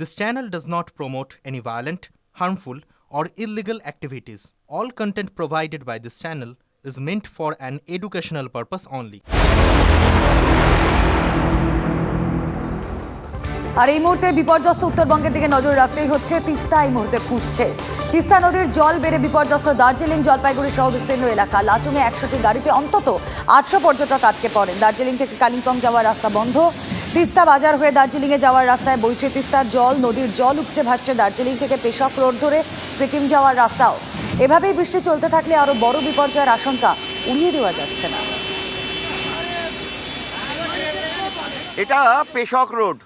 This channel does not promote any violent, harmful, or illegal activities. All content provided by this channel is meant for an educational purpose only. আর এই মুহূর্তে বিপর্যস্ত উত্তরবঙ্গের দিকে নজর রাখতেই হচ্ছে তিস্তা এই মুহূর্তে ফুসছে তিস্তা নদীর জল বেড়ে বিপর্যস্ত দার্জিলিং জলপাইগুড়ি সহ বিস্তীর্ণ এলাকা লাচুংয়ে একশোটি গাড়িতে অন্তত আটশো পর্যটক আটকে পড়েন দার্জিলিং থেকে কালিম্পং যাওয়ার রাস্তা বন্ধ তিস্তা বাজার হয়ে দার্জিলিংয়ে যাওয়ার রাস্তায় বইছে তিস্তার জল, নদীর জল উপচে ভাসছে দার্জিলিং থেকে পেশক রোড ধরে সিকিম যাওয়ার রাস্তাও। এভাবেই বৃষ্টি চলতে থাকলে আরও বড় বিপর্যয়ের আশঙ্কা উড়িয়ে দেওয়া যাচ্ছে না। এটা পেশক রোড।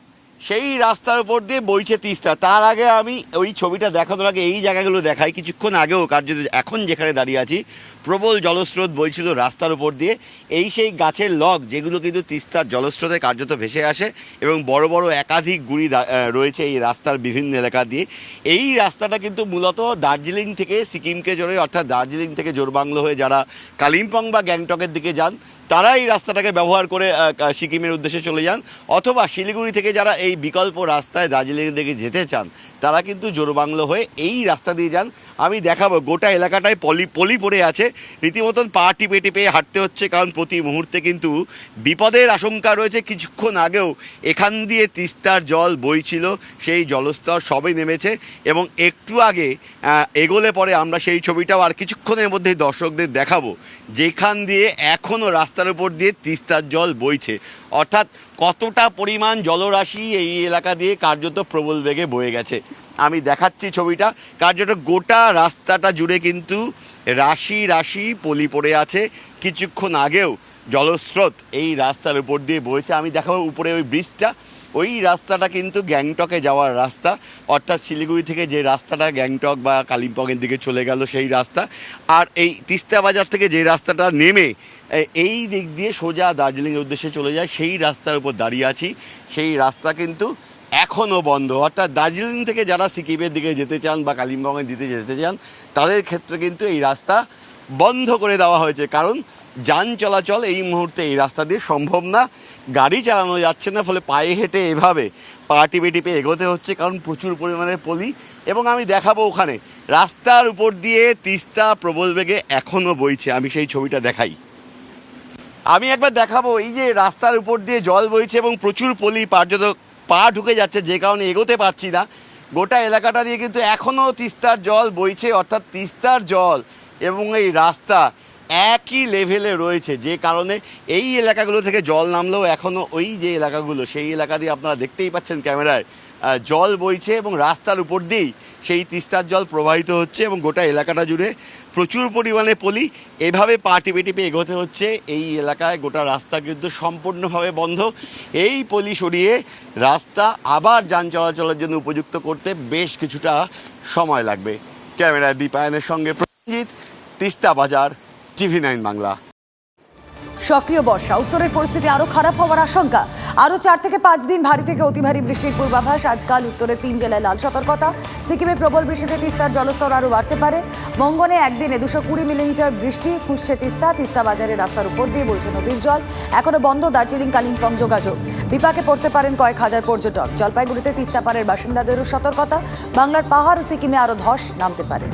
সেই রাস্তার উপর দিয়ে বইছে তিস্তা। তার আগে আমি ওই ছবিটা দেখানোর আগে এই জায়গাগুলো দেখাই। কিছুক্ষণ আগেও কার্যত এখন যেখানে দাঁড়িয়ে আছি, প্রবল জলস্রোত বইছিল রাস্তার উপর দিয়ে। এই সেই গাছের লগ যেগুলো কিন্তু তিস্তার জলস্রোতে কার্যত ভেসে আসে এবং বড় বড় একাধিক গুড়ি রয়েছে এই রাস্তার বিভিন্ন এলাকা দিয়ে। এই রাস্তাটা কিন্তু মূলত দার্জিলিং থেকে সিকিমকে জোরে অর্থাৎ দার্জিলিং থেকে জোরবাংলো হয়ে যারা কালিম্পং বা গ্যাংটকের দিকে যান তারা এই রাস্তাটাকে ব্যবহার করে সিকিমের উদ্দেশ্যে চলে যান। অথবা শিলিগুড়ি থেকে যারা এই বিকল্প রাস্তায় দার্জিলিংয়ের দিকে যেতে চান, তারা কিন্তু জোরবাংলো হয়ে এই রাস্তা দিয়ে যান। আমি দেখাবো, গোটা এলাকাটায় পলি পলি পড়ে আছে। রীতিমতন পা টিপে টিপে হাঁটতে হচ্ছে, কারণ প্রতি মুহূর্তে কিন্তু বিপদের আশঙ্কা রয়েছে। কিছুক্ষণ আগেও এখান দিয়ে তিস্তার জল বইছিল, সেই জলস্তর সবে নেমেছে এবং একটু আগে এগোলে পরে আমরা সেই ছবিটাও আর কিছুক্ষণের মধ্যেই দর্শকদের দেখাবো। যেখান দিয়ে এখনও রাস্তার উপর দিয়ে তিস্তার জল বইছে। অর্থাৎ কতটা পরিমাণ জলরাশি এই এলাকা দিয়ে কার্যত প্রবল বেগে বয়ে গেছে। আমি দেখাচ্ছি ছবিটা। কার্যত গোটা রাস্তাটা জুড়ে কিন্তু রাশি রাশি পলি পড়ে আছে। কিছুক্ষণ আগেও জলস্রোত এই রাস্তার উপর দিয়ে বইছে। আমি দেখাবো উপরে ওই ব্রিজটা। ওই রাস্তাটা কিন্তু গ্যাংটকে যাওয়ার রাস্তা। অর্থাৎ শিলিগুড়ি থেকে যে রাস্তাটা গ্যাংটক বা কালিম্পংয়ের দিকে চলে গেল সেই রাস্তা। আর এই তিস্তা বাজার থেকে যে রাস্তাটা নেমে এই দিক দিয়ে সোজা দার্জিলিংয়ের উদ্দেশ্যে চলে যায় সেই রাস্তার উপর দাঁড়িয়ে আছি। সেই রাস্তা কিন্তু এখনও বন্ধ। অর্থাৎ দার্জিলিং থেকে যারা সিকিমের দিকে যেতে চান বা কালিম্পংয়ের দিকে যেতে চান, তাদের ক্ষেত্রে কিন্তু এই রাস্তা বন্ধ করে দেওয়া হয়েছে। কারণ যান চলাচল এই মুহূর্তে এই রাস্তা দিয়ে সম্ভব না। গাড়ি চালানো যাচ্ছে না, ফলে পায়ে হেঁটে এভাবে পা টিপে টিপে এগোতে হচ্ছে। কারণ প্রচুর পরিমাণে পলি। এবং আমি দেখাবো ওখানে। রাস্তার উপর দিয়ে তিস্তা প্রবল বেগে এখনও বইছে। আমি সেই ছবিটা দেখাই। আমি একবার দেখাবো, এই যে রাস্তার উপর দিয়ে জল বইছে এবং প্রচুর পলি পার্যত পা ঢুকে যাচ্ছে, যে কারণে এগোতে পারছি না। গোটা এলাকাটা দিয়ে কিন্তু এখনও তিস্তার জল বইছে, অর্থাৎ তিস্তার জল এবং এই রাস্তা। একই লেভেলে রয়েছে। যে কারণে এই এলাকাগুলো থেকে জল নামলেও এখনও ওই যে এলাকাগুলো, সেই এলাকা দিয়ে আপনারা দেখতেই পাচ্ছেন ক্যামেরায় জল বইছে এবং রাস্তার উপর দিয়েই সেই তিস্তার জল প্রবাহিত হচ্ছে এবং গোটা এলাকাটা জুড়ে প্রচুর পরিমাণে পলি। এভাবে পা টিপে টিপে এগোতে হচ্ছে। এই এলাকায় গোটা রাস্তা কিন্তু সম্পূর্ণভাবে বন্ধ। এই পলি সরিয়ে রাস্তা আবার যান চলাচলের জন্য উপযুক্ত করতে বেশ কিছুটা সময় লাগবে। ক্যামেরা দীপায়নের সঙ্গে প্রঞ্জিত তিস্তা বাজার। TV nine Bangla. সক্রিয় বর্ষা, উত্তরের পরিস্থিতি আরও খারাপ হওয়ার আশঙ্কা। আরও চার থেকে পাঁচ দিন ভারী থেকে অতি ভারী বৃষ্টির পূর্বাভাস। আজকাল উত্তরের তিন জেলায় লাল সতর্কতা। সিকিমে প্রবল বৃষ্টিতে তিস্তার জলস্তর আরও বাড়তে পারে। মঙ্গনে একদিনে দুশো কুড়ি মিলিমিটার বৃষ্টি। খুঁজছে তিস্তা। তিস্তা বাজারে রাস্তার উপর দিয়ে বইছে নদীর জল। এখনও বন্ধ দার্জিলিং, কালিম্পং যোগাযোগ। বিপাকে পড়তে পারেন কয়েক হাজার পর্যটক। জলপাইগুড়িতে তিস্তা পাড়ের বাসিন্দাদেরও সতর্কতা। বাংলার পাহাড় ও সিকিমে আরও ধস নামতে পারে।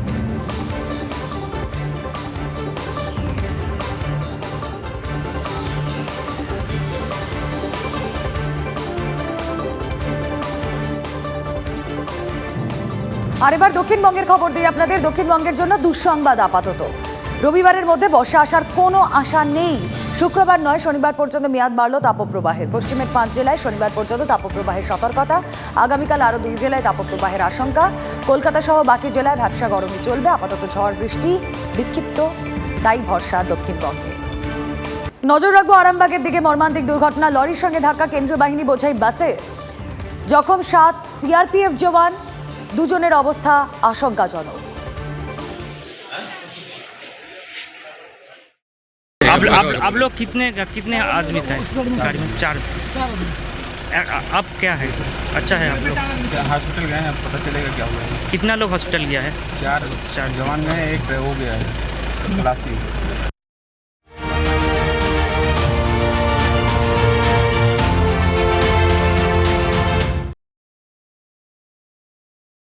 আর এবার দক্ষিণবঙ্গের খবর দিই আপনাদের। দক্ষিণবঙ্গের জন্য দুঃসংবাদ আপাতত। রবিবারের মধ্যে বর্ষা আসার কোনো আশা নেই। শুক্রবার নয়, শনিবার পর্যন্ত মেয়াদ বাড়ল তাপপ্রবাহের। পশ্চিমের পাঁচ জেলায় শনিবার পর্যন্ত তাপপ্রবাহের সতর্কতা। আগামীকাল আরও দুই জেলায় তাপপ্রবাহের আশঙ্কা। কলকাতা সহ বাকি জেলায় ভ্যাবসা গরমই চলবে। আপাতত ঝড় বৃষ্টি বিক্ষিপ্ত, তাই ভরসা দক্ষিণবঙ্গে। নজর রাখব আরামবাগের দিকে। মর্মান্তিক দুর্ঘটনা, লরির সঙ্গে ধাক্কা, কেন্দ্রীয় বাহিনী বোঝাই বাসে। জখম সাত, সিআরপিএফ জওয়ান দুজনের অবস্থা আশঙ্কাজনক अब अब अब लोग कितने कितने आदमी थे गाड़ी में चार अ- अ- अब क्या है अच्छा है आप लोग हॉस्पिटल गए हैं पता चलेगा क्या हुआ है कितना लोग हॉस्पिटल गया है चार चार। जवान में एक वो गया है खलासी